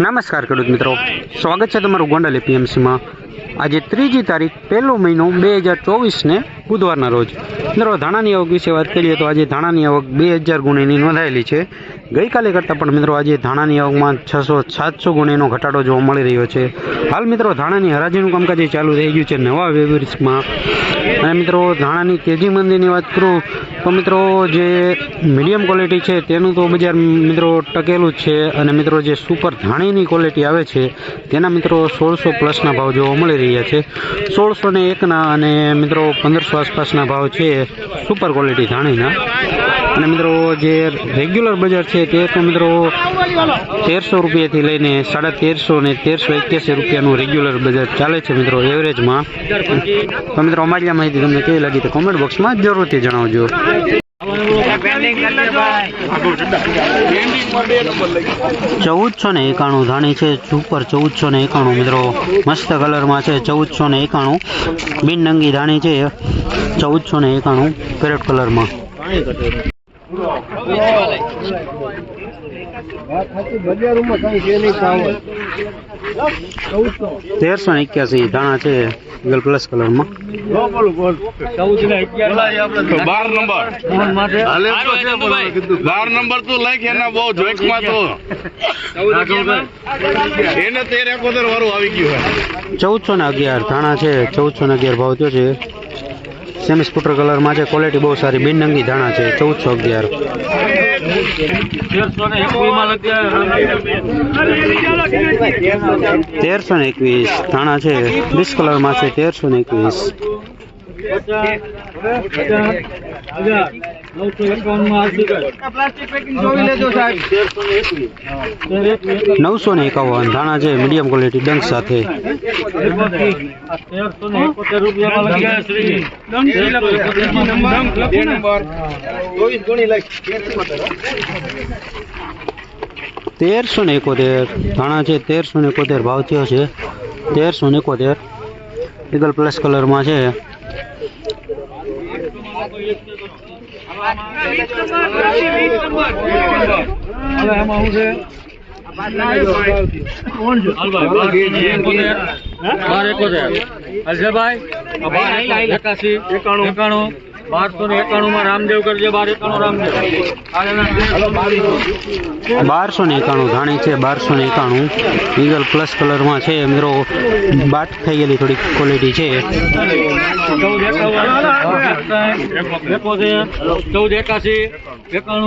નમસ્કાર ખેડૂત મિત્રો. સ્વાગત છે તમારું ગોંડલ એપીએમસીમાં. આજે ત્રીજી તારીખ, પહેલો મહિનો બે હજાર ચોવીસને બુધવારના રોજ. મિત્રો, ધાણાની આવક વિશે વાત કરીએ તો આજે ધાણાની આવક બે હજાર ગુણીની નોંધાયેલી છે. ગઈકાલે કરતાં પણ મિત્રો, આજે ધાણાની આવકમાં છસો સાતસો ગુણીનો ઘટાડો જોવા મળી રહ્યો છે. હાલ મિત્રો, ધાણાની હરાજીનું કામકાજ ચાલુ થઈ ગયું છે. નવા વેવર્સમાં અને મિત્રો ધાણાની તેજી મંદીની વાત કરું, તો મિત્રો જે મીડિયમ ક્વોલિટી છે તેનું તો બજાર મિત્રો ટકેલું જ છે અને મિત્રો જે સુપર ધાણીની ક્વોલિટી આવે છે, તેના મિત્રો સોળસો પ્લસના ભાવ જોવા મળી રહ્યા છે. સોળસો ને એકના અને મિત્રો પંદરસો આસપાસના ભાવ છે સુપર ક્વોલિટી ધાણીના. અને મિત્રો જે રેગ્યુલર બજાર છે તે તો મિત્રો તેરસો રૂપિયાથી લઈને સાડા તેરસો ને તેરસો એક્યાસી રૂપિયાનું રેગ્યુલર બજાર ચાલે છે મિત્રો એવરેજમાં તો મિત્રો અમારી આ માહિતી તમને કેવી લાગી તો કોમેન્ટ બોક્સમાં જરૂરથી જણાવજો. ચૌદસો ને એકાણું ધાણી છે સુપર ચૌદસો ને એકાણું મિત્રો. મસ્ત કલરમાં છે, ચૌદસો ને એકાણું. બિન નંગી ધાણી છે, ચૌદસો ને એકાણું. પેરેટ કલરમાં તેરસો એક્યાસી ધાણા છે ગલ પ્લસ કલરમાં બાર નંબર. બાર નંબર તું લખ એના બહુ જોઈકમાં તો. એને તેર એકોતેર વાળું આવી ગયું ચૌદસો ને અગિયાર ધાણા છે ચૌદસો ને અગિયાર ભાવ થયો છે. સેમી સ્કૂટર કલરમાં છે ક્વોલિટી બહુ સારી બિનનંગી ધાણા છે ચૌદસો અગિયાર. તેરસો ને એકવીસ ધાણા છે વીસ કલરમાં છે તેરસો ને એકવીસ. નવસો ને એકાવન. ધાણા છે મીડિયમ ક્વોલિટી ડંક સાથે. તેરસો ને એકોતેર. ધાણા છે તેરસો ને એકોતેર ભાવ થયો છે. તેરસો ને એકોતેર. ઈગલ પ્લસ કલરમાં છે. હવે એમાં શું છે બાર એકોતેર અજયભાઈ એકાશી એકાણું એકાણું બારસો ને એકાણું માં રામદેવ કરજે બાર એકાણું રામદેવ બારસો ને એકાણું ધાણી છે બારસો ને એકાણું ઈગલ પ્લસ કલરમાં છે મિત્રો બાટ થઈ ગયેલી થોડી ક્વોલિટી છે ચૌદ એકાવન ચૌદ એકાશી એકાણું